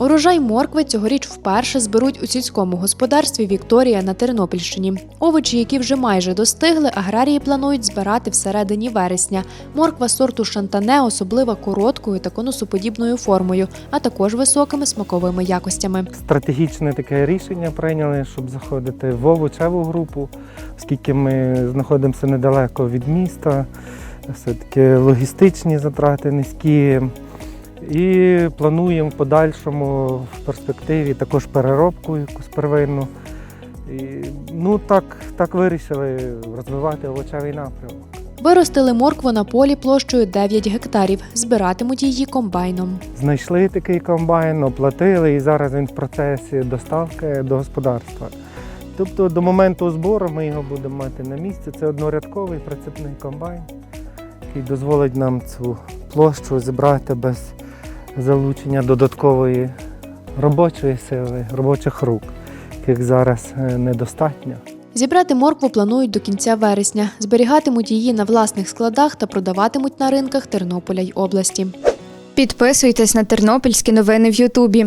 Урожай моркви цьогоріч вперше зберуть у сільському господарстві Вікторія на Тернопільщині. Овочі, які вже майже достигли, аграрії планують збирати всередині вересня. Морква сорту шантане особлива короткою та конусоподібною формою, а також високими смаковими якостями. Стратегічне таке рішення прийняли, щоб заходити в овочеву групу, оскільки ми знаходимося недалеко від міста, все-таки логістичні затрати низькі. І плануємо в подальшому в перспективі також переробку якусь первинну. І, ну так, так вирішили розвивати овочевий напрямок. Виростили моркву на полі площею 9 гектарів. Збиратимуть її комбайном. Знайшли такий комбайн, оплатили, і зараз він в процесі доставки до господарства. Тобто до моменту збору ми його будемо мати на місці. Це однорядковий прицепний комбайн, який дозволить нам цю площу зібрати без залучення додаткової робочої сили, робочих рук, яких зараз е, недостатньо. Зібрати моркву планують до кінця вересня. Зберігатимуть її на власних складах та продаватимуть на ринках Тернополя й області. Підписуйтесь на тернопільські новини в Ютубі.